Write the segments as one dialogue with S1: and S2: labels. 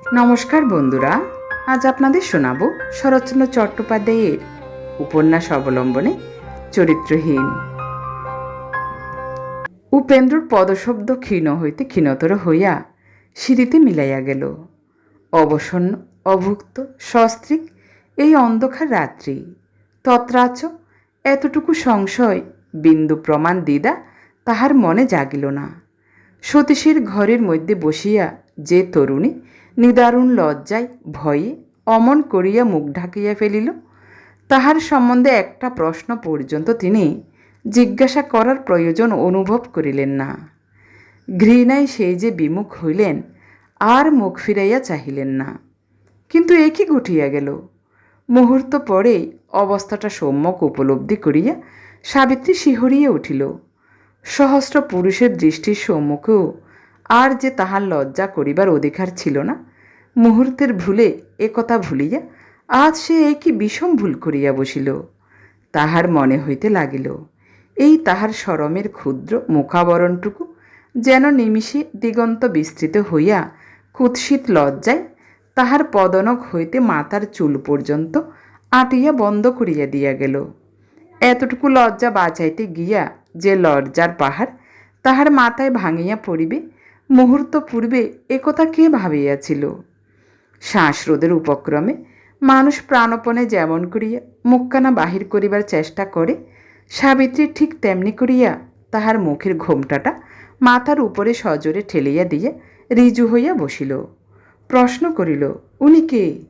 S1: নমস্কার বন্ধুরা, আজ আপনাদের শোনাব শরৎচন্দ্র চট্টোপাধ্যায়ের উপন্যাস অবলম্বনে চরিত্রহীন। উপেন্দ্রর পদশব্দ ক্ষীণ হইতে ক্ষীণতর হইয়া সিঁড়িতে মিলাইয়া গেল। অবসন্ন, অভুক্ত, সস্ত্রিক এই অন্ধকার রাত্রি তত্রাচ এতটুকু সংশয়, বিন্দু প্রমাণ দিদা তাহার মনে জাগিল না। সতীশের ঘরের মধ্যে বসিয়া যে তরুণী নিদারুণ লজ্জায়, ভয়ে অমন করিয়া মুখ ঢাকিয়া ফেলিল। তাহার সম্বন্ধে একটা প্রশ্ন পর্যন্ত তিনি জিজ্ঞাসা করার প্রয়োজন অনুভব করিলেন না। ঘৃণায় সেই যে বিমুখ হইলেন, আর মুখ ফিরাইয়া চাহিলেন না। কিন্তু এ কি ঘটিয়া গেল? মুহূর্ত পরেই অবস্থাটা সম্যক উপলব্ধি করিয়া সাবিত্রী শিহরিয়া উঠিল। সহস্র পুরুষের দৃষ্টির সম্মুখেও আর যে তাহার লজ্জা করিবার অধিকার ছিল না মুহূর্তের ভুলে একথা ভুলিয়া আজ সে কি বিষম ভুল করিয়া বসিল। তাহার মনে হইতে লাগিল, এই তাহার সরমের ক্ষুদ্র মুখাবরণটুকু যেন নিমিষে দিগন্ত বিস্তৃত হইয়া কুৎসিত লজ্জায় তাহার পদনক হইতে মাথার চুল পর্যন্ত আটিয়া বন্ধ করিয়া দিয়া গেল। এতটুকু লজ্জা বাঁচাইতে গিয়া যে লজ্জার পাহাড় তাহার মাথায় ভাঙিয়া পড়িবে, মুহূর্ত পূর্বে একথা কে ভাবিয়াছিল? শ্বাসরোধের উপক্রমে মানুষ প্রাণপণে যেমন করিয়া মুখখানা বাহির করিবার চেষ্টা করে, সাবিত্রী ঠিক তেমনি করিয়া তাহার মুখের ঘোমটাটা মাথার উপরে সজোরে ঠেলিয়া দিয়ে রিজু হইয়া বসিল। প্রশ্ন করিল, উনি কে?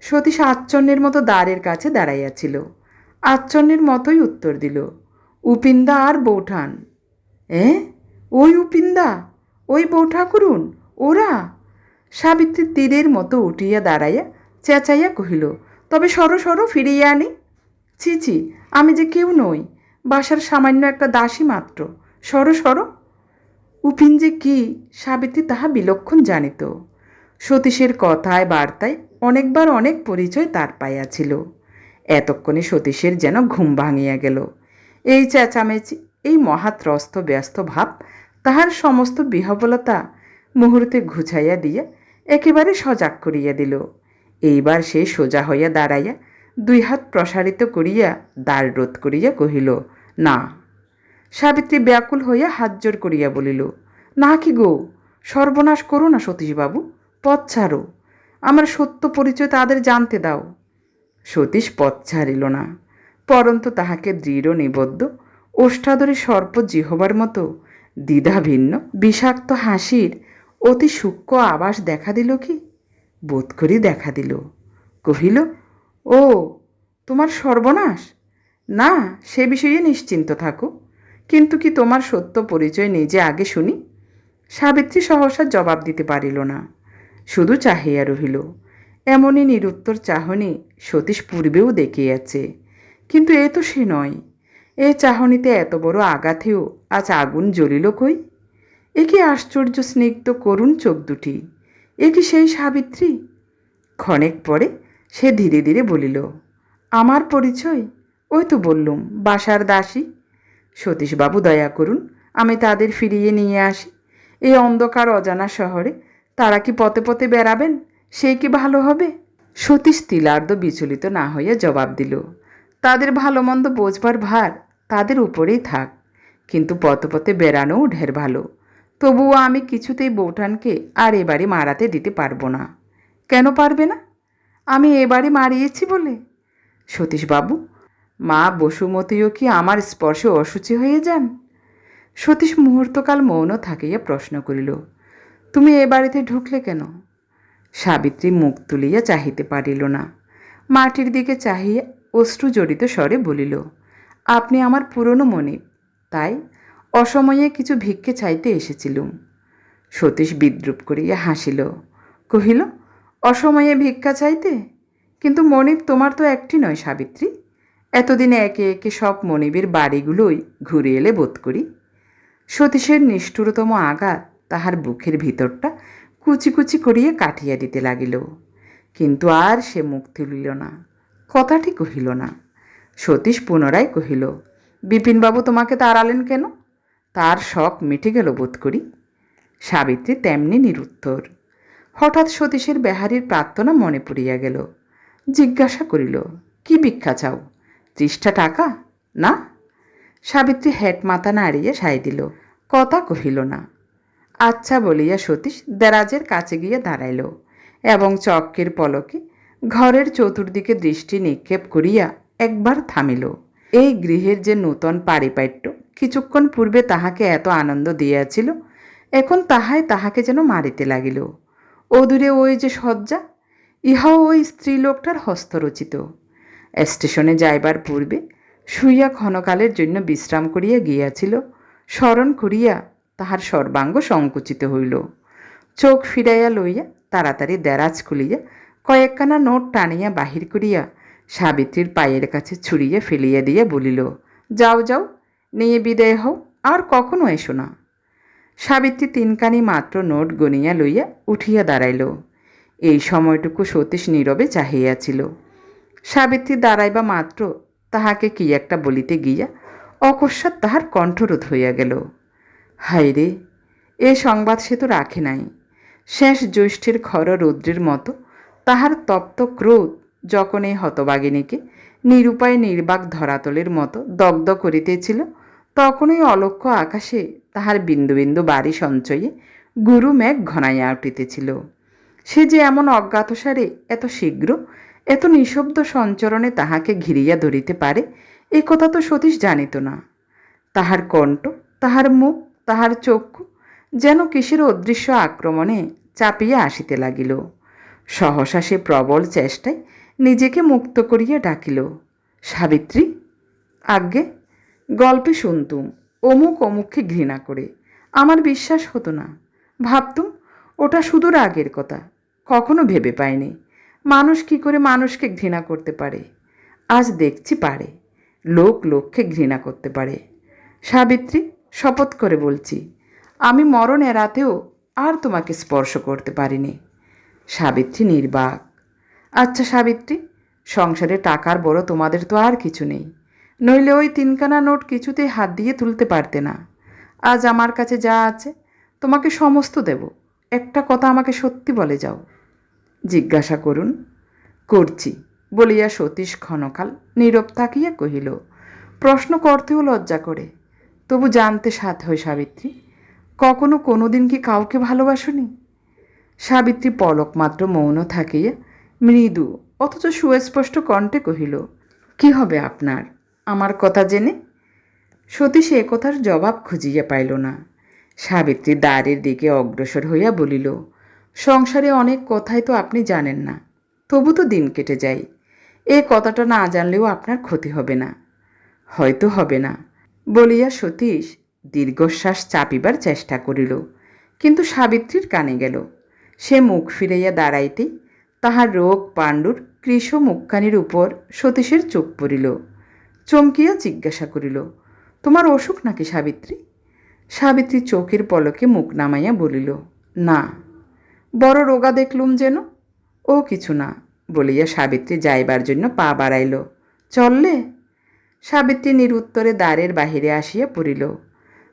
S1: সতীশ আচ্ছন্নের মতো দ্বারের কাছে দাঁড়াইয়াছিল। আচ্ছন্নের মতোই উত্তর দিল উপিন্দা আর বৌঠান। এ? ওই উপিন্দা ওই বৌঠাকুরুন? ওরা? সাবিত্রী তীরের মতো উঠিয়া দাঁড়াইয়া চেঁচাইয়া কহিল, তবে সরো সরো, ফিরিয়ে আনি। ছি ছি, আমি যে কেউ নই, বাসার সামান্য একটা দাসী মাত্র। সরো সরো। উপিন যে কি? সাবিত্রী তাহা বিলক্ষণ জানিত। সতীশের কথায়, বার্তায় অনেকবার অনেক পরিচয় তার পাইয়াছিল। এতক্ষণে সতীশের যেন ঘুম ভাঙিয়া গেল। এই চেঁচামেচি, এই মহাত্রস্ত ব্যস্ত ভাব, তাহার সমস্ত বিহবলতা মুহূর্তে ঘুছাইয়া দিয়া একেবারে সজাগ করিয়া দিল। এইবার সে সোজা হইয়া দাঁড়াইয়া দুই হাত প্রসারিত করিয়া দ্বার রোধ করিয়া কহিল, না। সাবিত্রী ব্যাকুল হইয়া হাত জোর করিয়া বলিল, না কি গো, সর্বনাশ করো না সতীশবাবু, পথ ছাড়ো। আমার সত্য পরিচয় তাদের জানতে দাও। সতীশ পথ ছাড়িল না। পরন্তু তাহাকে দৃঢ়, নিবদ্ধ, ওষ্ঠাদরী সর্প জিহবার মতো দ্বিধাভিন্ন, বিষাক্ত হাসির অতি সূক্ষ্ম আবাস দেখা দিল কি? বোধ করি দেখা দিল। কহিল, ও, তোমার সর্বনাশ? না, সে বিষয়ে নিশ্চিন্ত থাকো। কিন্তু কি তোমার সত্য পরিচয় নিজে আগে শুনি? সাবিত্রী সহসা জবাব দিতে পারিল না। শুধু চাহিয়া রহিল, এমনই নিরুত্তর চাহনি সতীশ পূর্বেও দেখিয়াছে। কিন্তু এ তো সে নয়। এ চাহনিতে এত বড় আঘাতেও আজ আগুন জ্বলিল কই? এ কি আশ্চর্য স্নিগ্ধ করুণ চোখ দুটি। এ কি সেই সাবিত্রী? ক্ষণেক পরে সে ধীরে ধীরে বলিল, আমার পরিচয়? ওই তো বললুম, বাসার দাসী। সতীশবাবু দয়া করুন, আমি তাদের ফিরিয়ে নিয়ে আসি। এই অন্ধকার অজানা শহরে তারা কি পথে পথে বেড়াবেন? সেই কি ভালো হবে? সতীশ তিলার্ধ বিচলিত না হইয়া জবাব দিল, তাদের ভালো মন্দ বোঝবার ভার তাদের উপরেই থাক। কিন্তু পথে পথে বেড়ানোও ঢের ভালো। তবুও আমি কিছুতেই বৌঠানকে আর এবারে মারাতে দিতে পারব না। কেন পারবে না? আমি এবারে মারিয়েছি বলে। সতীশবাবু, মা বসুমতীও কি আমার স্পর্শে অসুচি হয়ে যান? সতীশ মুহূর্তকাল মৌন থাকিয়া প্রশ্ন করিল, তুমি এ বাড়িতে ঢুকলে কেন? সাবিত্রী মুখ তুলিয়া চাহিতে পারিল না। মাটির দিকে চাহিয়া অশ্রু জড়িত স্বরে বলিল, আপনি আমার পুরনো মনে তাই অসময়ে কিছু ভিক্ষে চাইতে এসেছিলুম। সতীশ বিদ্রুপ করিয়া হাসিল, কহিল, অসময়ে ভিক্ষা চাইতে? কিন্তু মনিব তোমার তো একটি নয় সাবিত্রী। এতদিনে একে একে সব মনিবের বাড়িগুলোই ঘুরে এলে বোধ করি। সতীশের নিষ্ঠুরতম আঘাত তাহার বুকের ভিতরটা কুচি কুচি করিয়া কাটিয়া দিতে লাগিল। কিন্তু আর সে মুখ তুলিল না, কথাটি কহিল না। সতীশ পুনরায় কহিল, বিপিনবাবু, তোমাকে তাড়ালেন কেন? তার শখ মিটে গেল বোধ করি। সাবিত্রী তেমনি নিরুত্তর। হঠাৎ সতীশের বেহারির প্রার্থনা মনে পড়িয়া গেল। জিজ্ঞাসা করিল, কি ভিক্ষা চাও? ত্রিশটা টাকা? না? সাবিত্রী হেট মাথা নাড়িয়ে সাই দিল, কথা কহিল না। আচ্ছা বলিয়া সতীশ দেরাজের কাছে গিয়ে দাঁড়াইল এবং চক্কের পলকে ঘরের চতুর্দিকে দৃষ্টি নিক্ষেপ করিয়া একবার থামিল। এই গৃহের যে নূতন পারিপাট্য কিছুক্ষণ পূর্বে তাহাকে এত আনন্দ দিয়াছিল, এখন তাহাই তাহাকে যেন মারিতে লাগিল। অদূরে ওই যে শয্যা, ইহাও ওই স্ত্রীলোকটার হস্তরচিত। স্টেশনে যাইবার পূর্বে শুইয়া ক্ষণকালের জন্য বিশ্রাম করিয়া গিয়াছিল, স্মরণ করিয়া তাহার সর্বাঙ্গ সংকুচিত হইল। চোখ ফিরাইয়া লইয়া তাড়াতাড়ি দেরাজ খুলিয়া কয়েকখানা নোট টানিয়া বাহির করিয়া সাবিত্রীর পায়ের কাছে ছুড়িয়া ফেলিয়া দিয়া বলিল, যাও যাও নিয়ে বিদায় হও, আর কখনো এসো না। সাবিত্রী তিনকানি মাত্র নোট গনিয়া লইয়া উঠিয়া দাঁড়াইল। এই সময়টুকু সতীশ নীরবে চাহিয়াছিল। সাবিত্রী দাঁড়াইবা মাত্র তাহাকে কি একটা বলিতে গিয়া অকস্মাৎ তাহার কণ্ঠরোধ হইয়া গেল। হায় রে এ সংবাদ সে তো রাখে নাই। শেষ জ্যৈষ্ঠের খর রৌদ্রের মতো তাহার তপ্ত ক্রোধ যখন এই হতবাগিনীকে নিরুপায় নির্বাক ধরাতলের মতো দগ্ধ করিতেছিল তখনই অলক্ষ্য আকাশে তাহার বিন্দু বিন্দু বাড়ি সঞ্চয়ে গুরু মেঘ ঘনাইয়া উঠিতেছিল। সে যে এমন অজ্ঞাতসারে এত শীঘ্র, এত নিঃশব্দ সঞ্চরণে তাহাকে ঘিরিয়া ধরিতে পারে, এ কথা তো সতীশ জানিত না। তাহার কণ্ঠ, তাহার মুখ, তাহার চক্ষু যেন কিসের অদৃশ্য আক্রমণে চাপিয়া আসিতে লাগিল। সহসা সে প্রবল চেষ্টায় নিজেকে মুক্ত করিয়া ডাকিল, সাবিত্রী, আজ্ঞে গল্পে শুনতুম অমুক অমুককে ঘৃণা করে। আমার বিশ্বাস হতো না। ভাবতুম ওটা সুদূর আগের কথা, কখনো ভেবে পাইনি। মানুষ কি করে মানুষকে ঘৃণা করতে পারে? আজ দেখছি পারে। লোক লোককে ঘৃণা করতে পারে। সাবিত্রী, শপথ করে বলছি, আমি মরণ এড়াতেও আর তোমাকে স্পর্শ করতে পারিনি। সাবিত্রী নির্বাক। আচ্ছা সাবিত্রী, সংসারে টাকার বড় তোমাদের তো আর কিছু নেই। নইলে ওই তিনখানা নোট কিছুতেই হাত দিয়ে তুলতে পারতে না। আজ আমার কাছে যা আছে, তোমাকে সমস্ত দেব। একটা কথা আমাকে সত্যি বলে যাও। জিজ্ঞাসা করুন। করছি, বলিয়া সতীশ ক্ষণকাল নীরব তাকিয়া কহিল, প্রশ্ন করতেও লজ্জা করে। তবু জানতে সাথ হয় সাবিত্রী, কখনো কোনো দিন কি কাউকে ভালোবাসনি? সাবিত্রী পলক মাত্র মৌন থাকিয়া মৃদু, অথচ সুস্পষ্ট কণ্ঠে কহিল, কি হবে আপনার? আমার কথা জেনে সতীশ এ কথার জবাব খুঁজিয়া পাইল না। সাবিত্রী দ্বারের দিকে অগ্রসর হইয়া বলিল, সংসারে অনেক কথাই তো আপনি জানেন না, তবু তো দিন কেটে যায়। এ কথাটা না জানলেও আপনার ক্ষতি হবে না। হয়তো হবে না বলিয়া সতীশ দীর্ঘশ্বাস চাপিবার চেষ্টা করিল, কিন্তু সাবিত্রীর কানে গেল। সে মুখ ফিরাইয়া দাঁড়াইতেই তাহার রোগ পাণ্ডুর কৃষ মুখখানির উপর সতীশের চোখ পড়িল। চমকিয়া জিজ্ঞাসা করিল, তোমার অসুখ নাকি সাবিত্রী? সাবিত্রী চোখের পলকে মুখ নামাইয়া বলিল, না। বড় রোগা দেখলুম যেন? ও কিছু না, বলিয়া সাবিত্রী যাইবার জন্য পা বাড়াইল, চললে? সাবিত্রী নিরুত্তরে দ্বারের বাহিরে আসিয়া পড়িল,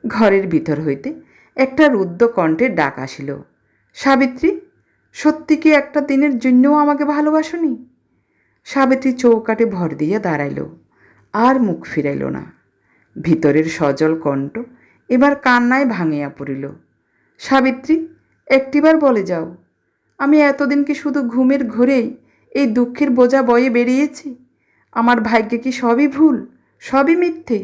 S1: ঘরের ভিতর হইতে একটা রুদ্ধ কণ্ঠের ডাক আসিল, সাবিত্রী, সত্যি কি একটা দিনের জন্যও আমাকে ভালোবাসনি? সাবিত্রী চৌকাটে ভর দিয়া দাঁড়াইল আর মুখ ফিরাইল না। ভিতরের সজল কণ্ঠ এবার কান্নায় ভাঙিয়া পড়িল। সাবিত্রী, একটিবার বলে যাও, আমি এতদিন কি শুধু ঘুমের ঘোরেই এই দুঃখের বোঝা বয়ে বেরিয়েছি? আমার ভাগ্যে কি সবই ভুল, সবই মিথ্যে?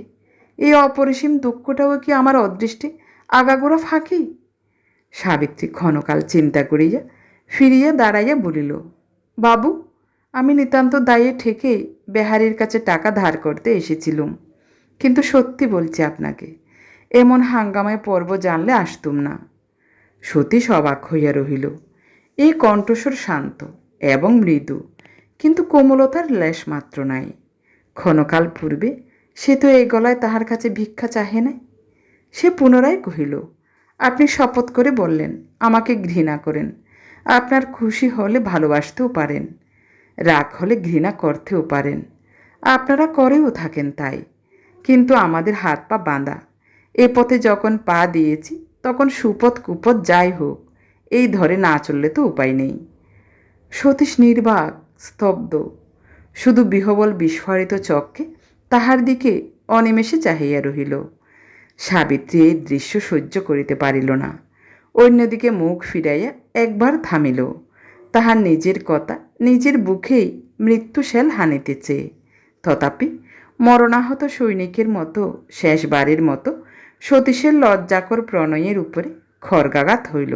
S1: এই অপরিসীম দুঃখটাও কি আমার অদৃষ্টে আগাগোড়া ফাঁকি? সাবিত্রী ক্ষণকাল চিন্তা করিয়া ফিরিয়া দাঁড়াইয়া বলিল, বাবু আমি নিতান্ত দায়ে ঠেকে বেহারির কাছে টাকা ধার করতে এসেছিলুম। কিন্তু সত্যি বলছি আপনাকে, এমন হাঙ্গামায় পর্ব জানলে আসতুম না। সতীশ অবাক হইয়া রহিল। এই কণ্ঠস্বর শান্ত এবং মৃদু, কিন্তু কোমলতার লেশ মাত্র নাই। ক্ষণকাল পূর্বে সে তো এই গলায় তাহার কাছে ভিক্ষা চাহে নাই। সে পুনরায় কহিল, আপনি শপথ করে বললেন, আমাকে ঘৃণা করেন। আপনার খুশি হলে ভালোবাসতেও পারেন। রাগ হলে ঘৃণা করতেও পারেন। আপনারা করেও থাকেন তাই। কিন্তু আমাদের হাত পা বাঁধা। এ পথে যখন পা দিয়েছি, তখন সুপথ কুপথ যাই হোক, এই ধরে না চললে তো উপায় নেই। সতীশ নির্বাক, স্তব্ধ। শুধু বিহবল বিস্ফোরিত চক্ষে তাহার দিকে অনিমেষে চাহিয়া রহিল। সাবিত্রী এই দৃশ্য সহ্য করিতে পারিল না। অন্যদিকে মুখ ফিরাইয়া একবার থামিল। তাহার নিজের কথা নিজের বুকেই মৃত্যুশেল হানিতেছে। তথাপি মরণাহত সৈনিকের মতো, শেষবারের মতো সতীশের লজ্জাকর প্রণয়ের উপরে খড়গাঘাত হইল।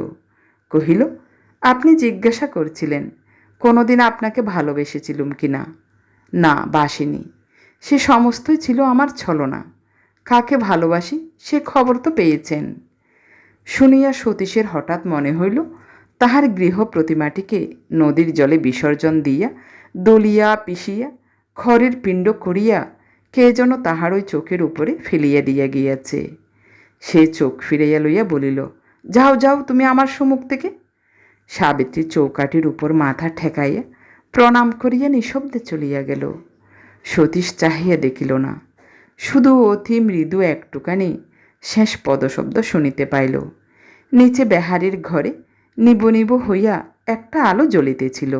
S1: কহিল, আপনি জিজ্ঞাসা করছিলেন, কোনোদিন আপনাকে ভালোবেসেছিলুম কি না? না, বাসিনি। সে সমস্তই ছিল আমার ছলনা। কাকে ভালোবাসি সে খবর তো পেয়েছেন। শুনিয়া সতীশের হঠাৎ মনে হইল তাহার গৃহ প্রতিমাটিকে নদীর জলে বিসর্জন দিয়া, দলিয়া পিষিয়া, খড়ের পিণ্ড করিয়া কে যেন তাহার ওই চোখের উপরে ফেলিয়া দিয়া গিয়াছে। সে চোখ ফিরাইয়া লইয়া বলিল, যাও যাও, তুমি আমার সম্মুখ থেকে। সাবিত্রী চৌকাটির উপর মাথা ঠেকাইয়া প্রণাম করিয়া নিঃশব্দে চলিয়া গেল। সতীশ চাহিয়া দেখিল না। শুধু অতি মৃদু একটুখানি শেষ পদশব্দ শুনিতে পাইল। নিচে বেহারির ঘরে নিবু নিব হইয়া একটা আলো জ্বলিতেছিল।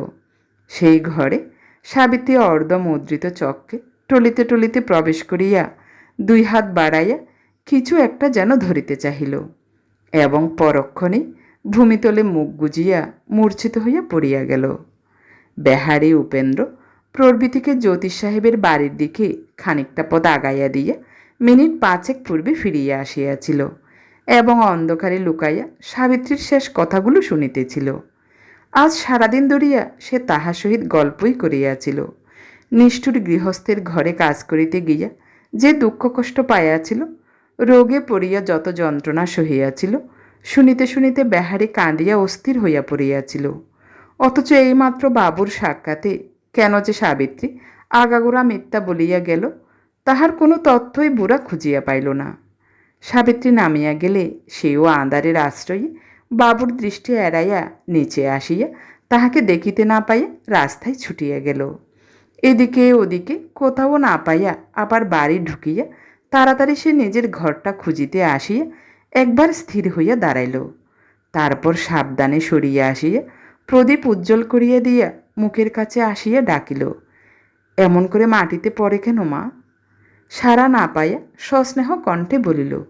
S1: সেই ঘরে সাবিত্রী অর্ধ মুদ্রিত চক্কে টলিতে টলিতে প্রবেশ করিয়া দুই হাত বাড়াইয়া কিছু একটা যেন ধরিতে চাহিল এবং পরক্ষণে ভূমিতলে মুখ গুজিয়া মূর্ছিত হইয়া পড়িয়া গেল। বেহারি উপেন্দ্র প্রভৃতিকে জ্যোতিষ সাহেবের বাড়ির দিকে খানিকটা পথ আগাইয়া দিয়া মিনিট পাঁচেক পূর্বে ফিরিয়া আসিয়াছিল। এবং অন্ধকারে লুকাইয়া সাবিত্রীর শেষ কথাগুলো শুনিতেছিল। আজ সারাদিন ধরিয়া সে তাহার সহিত গল্পই করিয়াছিল। নিষ্ঠুর গৃহস্থের ঘরে কাজ করিতে গিয়া যে দুঃখ কষ্ট পাইয়াছিল, রোগে পড়িয়া যত যন্ত্রণা সহিয়াছিল, শুনিতে শুনিতে বেহারি কাঁদিয়া অস্থির হইয়া পড়িয়াছিল। অথচ এইমাত্র বাবুর সাক্ষাতে কেন যে সাবিত্রী আগাগোড়া মিথ্যা বলিয়া গেল, তাহার কোনো তথ্যই বুড়া খুঁজিয়া পাইল না। সাবিত্রী নামিয়া গেলে সেও আন্দারের আশ্রয়ে বাবুর দৃষ্টি এড়াইয়া নিচে আসিয়া তাহাকে দেখিতে না পাইয়া রাস্তায় ছুটিয়া গেল। এদিকে ওদিকে কোথাও না পাইয়া আবার বাড়ি ঢুকিয়া তাড়াতাড়ি সে নিজের ঘরটা খুঁজিতে আসিয়া একবার স্থির হইয়া দাঁড়াইল। তারপর সাবধানে সরিয়া আসিয়া প্রদীপ উজ্জ্বল করিয়া দিয়া মুখের কাছে আসিয়া ডাকিল, এমন করে মাটিতে পড়ে কেন মা? সারা না পাইয়া সস্নেহ কণ্ঠে বলিল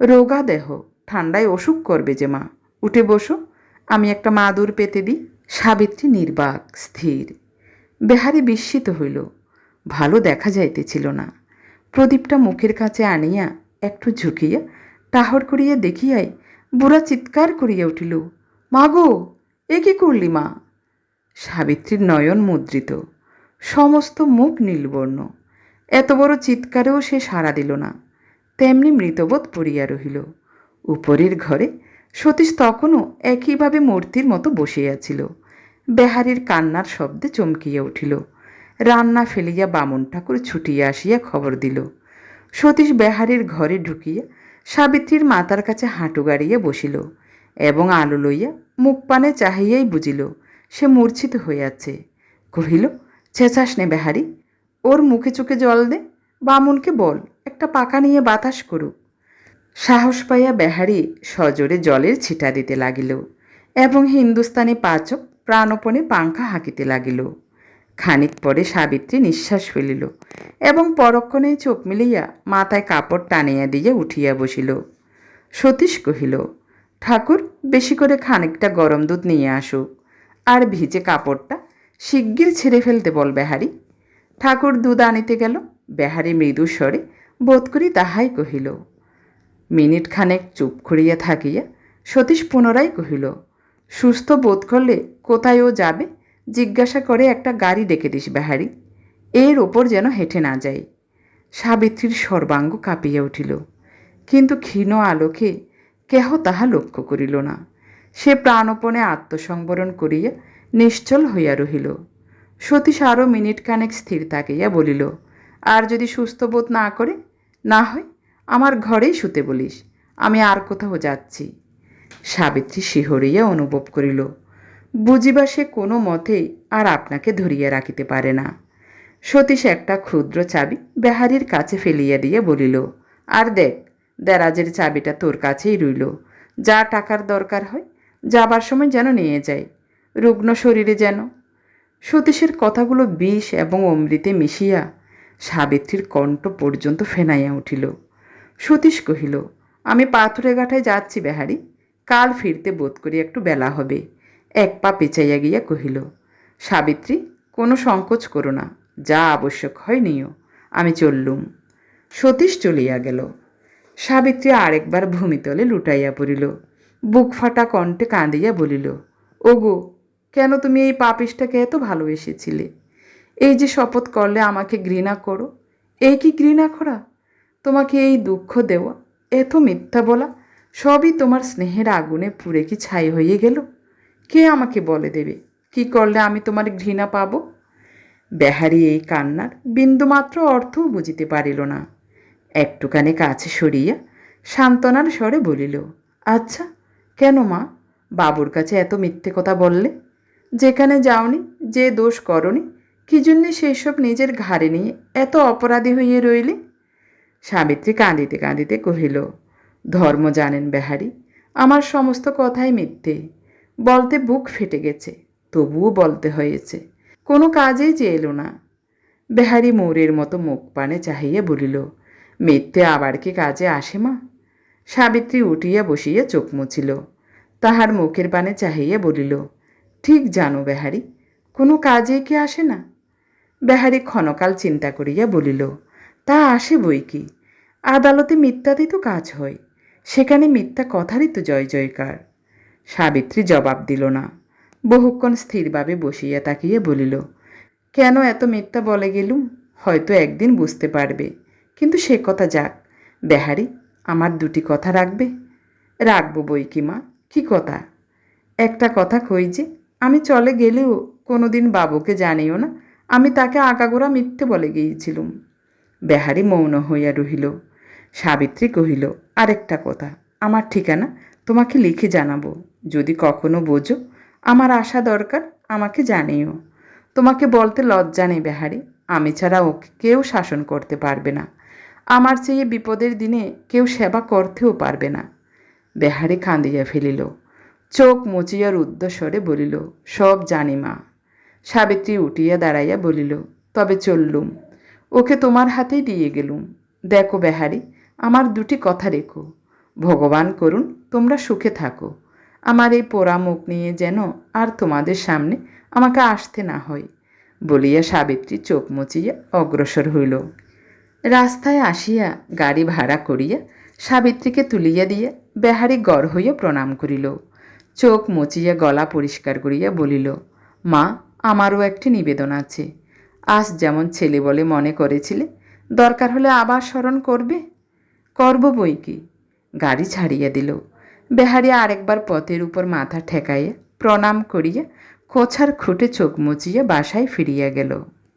S1: রোগা দেহ ঠান্ডায় অসুখ করবে যে মা। উঠে বসো, আমি একটা মাদুর পেতে দিই। সাবিত্রী নির্বাক, স্থির। বেহারি বিস্মিত হইল, ভালো দেখা যাইতেছিল না। প্রদীপটা মুখের কাছে আনিয়া একটু ঝুঁকিয়া টাহর করিয়া দেখিয়াই বুড়া চিৎকার করিয়া উঠিল, মা গো, এ কি করলি মা? সাবিত্রীর নয়ন মুদ্রিত, সমস্ত মুখ নীলবর্ণ। এত বড় চিৎকারেও সে সাড়া দিল না। তেমনি মৃতবোধ পড়িয়া রহিল। উপরের ঘরে সতীশ তখনও একইভাবে মূর্তির মতো বসিয়াছিল। বেহারির কান্নার শব্দে চমকিয়া উঠিল। রান্না ফেলিয়া বামন ঠাকুর ছুটিয়া আসিয়া খবর দিল। সতীশ বেহারির ঘরে ঢুকিয়া সাবিত্রীর মাতার কাছে হাঁটু গাড়িয়া বসিল এবং আলো লইয়া মুখ পানে চাহিয়াই বুঝিল, সে মূর্ছিত হইয়াছে। কহিল, চেঁচাস নে বেহারি ওর মুখে চোখে জল দে, বামুনকে বল, একটা পাকা নিয়ে বাতাস করুক। সাহস পাইয়া বেহারি সজোরে জলের ছিটা দিতে লাগিল এবং হিন্দুস্তানি পাচক প্রাণপণে পাংখা হাঁকিতে লাগিল। খানিক পরে সাবিত্রী নিঃশ্বাস ফেলিল এবং পরক্ষণে চোখ মিলিয়া মাথায় কাপড় টানিয়া দিয়ে উঠিয়া বসিল। সতীশ কহিল, ঠাকুর, বেশি করে খানিকটা গরম দুধ নিয়ে আসুক। আর ভিজে কাপড়টা শিগগির ছেড়ে ফেলতে বল বেহারি। ঠাকুর দুধ আনিতে গেল, বেহারি মৃদু স্বরে বোধ করি তাহাই কহিল, মিনিট খানেক চুপ করিয়া থাকিয়া সতীশ পুনরায় কহিল, সুস্থ বোধ করলে কোথায় ও যাবে? জিজ্ঞাসা করে একটা গাড়ি ডেকে দিস বেহারি, এর ওপর যেন হেঁটে না যায় সাবিত্রীর সর্বাঙ্গ কাঁপিয়া উঠিল, কিন্তু ক্ষীণ আলোকে কেহ তাহা লক্ষ্য করিল না। সে প্রাণপণে আত্মসংবরণ করিয়া নিশ্চল হইয়া রহিল। সতীশ আরও মিনিট খানেক স্থির থাকিয়া বলিল, আর যদি সুস্থ বোধ না করে? না হয়, আমার ঘরেই শুতে বলিস, আমি আর কোথাও যাচ্ছি। সাবিত্রী শিহরিয়া অনুভব করিল, বুঝিবা সে কোনো মতেই আর আপনাকে ধরিয়া রাখিতে পারে না। সতীশ একটা ক্ষুদ্র চাবি বেহারির কাছে ফেলিয়া দিয়া বলিল, আর দেখ, দেরাজের চাবিটা তোর কাছেই রইল। যা টাকার দরকার হয়, যাবার সময় যেন নিয়ে যায়। রুগ্ন শরীরে যেন সতীশের কথাগুলো বিষ এবং অমৃতে মিশিয়া সাবিত্রীর কণ্ঠ পর্যন্ত ফেনাইয়া উঠিল। সতীশ কহিল, আমি পাথরে গাঠায় যাচ্ছি বেহারি, কাল ফিরতে বোধ করি একটু বেলা হবে। এক পা পেঁচাইয়া গিয়া কহিল, সাবিত্রী, কোনো সংকোচ করো না, যা আবশ্যক হয় নিও, আমি চললুম। সতীশ চলিয়া গেল। সাবিত্রী আরেকবার ভূমিতলে লুটাইয়া পড়িল। বুক ফাটা কণ্ঠে কাঁদিয়া বলিল, ওগো কেন তুমি এই পাপিসটাকে এত ভালোবেসেছিলে? এই যে শপথ করলে আমাকে ঘৃণা করো, এই কি ঘৃণা করা? তোমাকে এই দুঃখ দেওয়া, এত মিথ্যা বলা, সবই তোমার স্নেহের আগুনে পুড়ে কি ছাই হয়ে গেল? কে আমাকে বলে দেবে? কি করলে আমি তোমার ঘৃণা পাবো? বেহারি এই কান্নার বিন্দুমাত্র অর্থও বুঝিতে পারিল না। একটুখানি কাছে সরিয়া সান্ত্বনার স্বরে বলিল আচ্ছা কেন মা? বাবুর কাছে এত মিথ্যে কথা বললে? যেখানে যাওনি, যে দোষ করনি, কি জন্যে সেসব নিজের ঘাড়ে নিয়ে এত অপরাধী হইয়ে রইলে? সাবিত্রী কাঁদিতে কাঁদিতে কহিল, ধর্ম জানেন বেহারি, আমার সমস্ত কথাই মিথ্যে। বলতে বুক ফেটে গেছে, তবুও বলতে হয়েছে। কোনো কাজেই যে এলো না। বেহারি মৌরের মতো মুখ পানে চাহিয়া বলিল, মিথ্যে আবার কি কাজে আসে মা? সাবিত্রী উঠিয়া বসিয়া চোখ মুছিল, তাহার মুখের পানে চাহিয়া বলিল ঠিক জানো বেহারি, কোনো কাজে কি আসে না? বেহারি ক্ষণকাল চিন্তা করিয়া বলিল, তা আসে বই কি? আদালতে মিথ্যাতেই তো কাজ হয়, সেখানে মিথ্যা কথারই তো জয় জয়কার। সাবিত্রী জবাব দিল না, বহুক্ষণ স্থিরভাবে বসিয়া তাকিয়ে বলিল, কেন এত মিথ্যা বলে গেলুম? হয়তো একদিন বুঝতে পারবে। কিন্তু সে কথা যাক, বেহারি, আমার দুটি কথা রাখবে? রাখব বই কি মা? কী কথা? একটা কথা কই যে আমি চলে গেলেও কোনো দিন বাবুকে জানিও না। আমি তাকে আগাগোড়া মিথ্যে বলে গিয়েছিলুম। বেহারি মৌন হইয়া রহিল। সাবিত্রী কহিল, আরেকটা কথা, আমার ঠিকানা তোমাকে লিখে জানাব। যদি কখনো বোঝো, আমার আসা দরকার, আমাকে জানিও। তোমাকে বলতে লজ্জা নেই বেহারি, আমি ছাড়া ওকে কেউ শাসন করতে পারবে না। আমার চেয়ে বিপদের দিনে কেউ সেবা করতেও পারবে না। বেহারি কাঁদিয়া ফেলিল। চোখ মুচিয়া রুদ্ধস্বরে বলিল, সব জানি মা। সাবিত্রী উঠিয়া দাঁড়াইয়া বলিল, তবে চললুম, ওকে তোমার হাতেই দিয়ে গেলুম। দেখো বেহারি, আমার দুটি কথা রেখো। ভগবান করুন, তোমরা সুখে থাকো। আমার এই পোড়া মুখ নিয়ে যেন আর তোমাদের সামনে আমাকে আসতে না হয়, বলিয়া সাবিত্রী চোখ মুচিয়া অগ্রসর হইল। রাস্তায় আসিয়া গাড়ি ভাড়া করিয়া সাবিত্রীকে তুলিয়া দিয়া বেহারি গড় হইয়া প্রণাম করিল। চোখ মুচিয়া গলা পরিষ্কার করিয়া বলিল, মা, আমারও একটি নিবেদন আছে। আজ যেমন ছেলে বলে মনে করেছিলে, দরকার হলে আবার স্মরণ করবে? করব বই কি? গাড়ি ছাড়িয়া দিল। বেহারি আরেকবার পথের উপর মাথা ঠেকাইয়া প্রণাম করিয়া কোছার খুঁটে চোখ মুচিয়া বাসায় ফিরিয়া গেল।